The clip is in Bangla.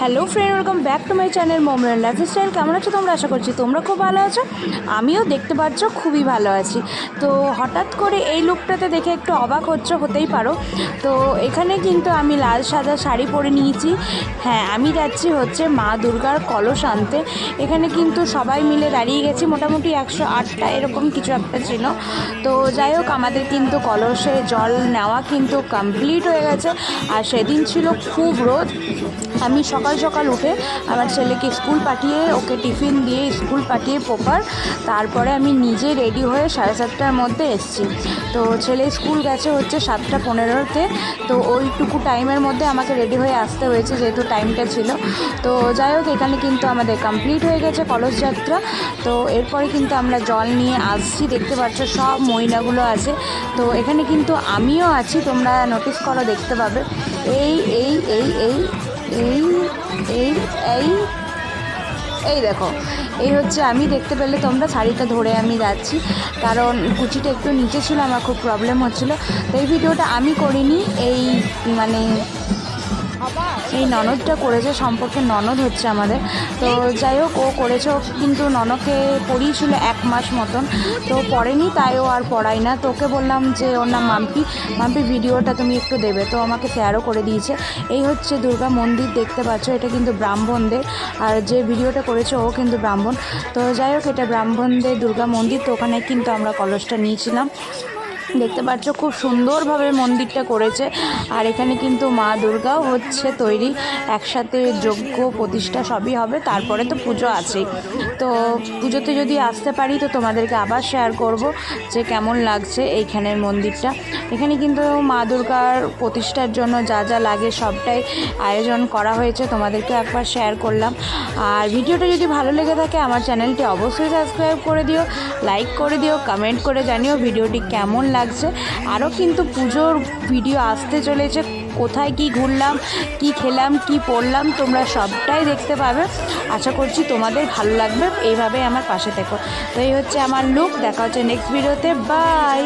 Hello friend, welcome back to my channel Momran lifestyle. কেমন আছো তোমরা? আশা করছি তোমরা খুব ভালো আছো। আমিও দেখতে পাচ্ছ খুবই ভালো আছি। তো হঠাৎ করে এই লুকটাতে দেখে একটু অবাক হচ্ছে, হতেই পারো। তো এখানে কিন্তু আমি লাল সাদা শাড়ি পরে নিয়েছি। হ্যাঁ আমি যাচ্ছি হচ্ছে মা দুর্গার কলস আনতে। এখানে কিন্তু সবাই মিলে দাঁড়িয়ে গেছি। মোটামুটি একশো আটটা এরকম কিছু একটা ছিল। তো যাই হোক, আমাদের কিন্তু কলসে জল নেওয়া কিন্তু কমপ্লিট হয়ে গেছে। আর সেদিন ছিল খুব রোদ। আমি সকাল সকাল উঠে আমার ছেলেকে স্কুল পাঠিয়ে ওকে টিফিন দিয়ে স্কুল পাঠিয়ে প্রপার তারপরে আমি নিজে রেডি হয়ে সাড়ে সাতটার মধ্যে এসেছি। তো ছেলে স্কুল গেছে হচ্ছে সাতটা পনেরোতে। তো ওইটুকু টাইমের মধ্যে আমাকে রেডি হয়ে আসতে হয়েছে যেহেতু টাইমটা ছিল। তো যাই হোক, এখানে কিন্তু আমাদের কমপ্লিট হয়ে গেছে কলস যাত্রা। তো এরপরে কিন্তু আমরা জল নিয়ে আসছি। দেখতে পাচ্ছ সব মহিলাগুলো আছে। তো এখানে কিন্তু আমিও আছি। তোমরা নোটিস করো, দেখতে পাবে। এই এই এই এই এই এই এই এই দেখো। এই হচ্ছে আমি, দেখতে পেলে তোমরা শাড়িটা ধরে আমি যাচ্ছি। কারণ কুচিটা একটু নিচে ছিল, আমার খুব প্রবলেম হচ্ছিল। তো এই ভিডিওটা আমি করিনি, এই মানে এই ননদটা করেছে, সম্পর্কে ননদ হচ্ছে আমাদের। তো যাই হোক, ও করেছে কিন্তু ননদকে পড়িয়েছিল এক মাস মতন। তো পড়েনি, তাই ও আর পড়াই না। তো ওকে বললাম যে, ওর নাম মাম্পি। মাম্পি, ভিডিওটা তুমি একটু দেবে। তো আমাকে শেয়ারও করে দিয়েছে। এই হচ্ছে দুর্গা মন্দির, দেখতে পাচ্ছ, এটা কিন্তু ব্রাহ্মণদের। আর যে ভিডিওটা করেছে, ও কিন্তু ব্রাহ্মণ। তো যাই হোক, এটা ব্রাহ্মণদের দুর্গা মন্দির। তো ওখানে কিন্তু আমরা কলসটা নিয়েছিলাম। দেখতে পাচ্ছ খুব সুন্দরভাবে মন্দিরটা করেছে। আর এখানে কিন্তু মা দুর্গাও হচ্ছে তৈরি। একসাথে যজ্ঞ প্রতিষ্ঠা সবই হবে। তারপরে তো পুজো আছেই। তো পুজোতে যদি আসতে পারি, তো তোমাদেরকে আবার শেয়ার করব যে কেমন লাগছে এইখানের মন্দিরটা। এখানে কিন্তু মা দুর্গার প্রতিষ্ঠার জন্য যা যা লাগে সবটাই আয়োজন করা হয়েছে, তোমাদেরকে একবার শেয়ার করলাম। আর ভিডিওটা যদি ভালো লেগে থাকে, আমার চ্যানেলটি অবশ্যই সাবস্ক্রাইব করে দিও লাইক করে দিও কমেন্ট করে জানিও ভিডিওটি কেমন লাগছে। আরও কিন্তু পুজোর ভিডিও আসতে চলেছে, কোথায় কি ঘুরলাম, কি খেলাম, কি পড়লাম, তোমরা সবটাই দেখতে পাবে। আশা করছি তোমাদের ভালো লাগবে। এইভাবে আমার পাশে থেকো। তো এই হচ্ছে আমার লুক দেখা হচ্ছে নেক্সট ভিডিওতে বাই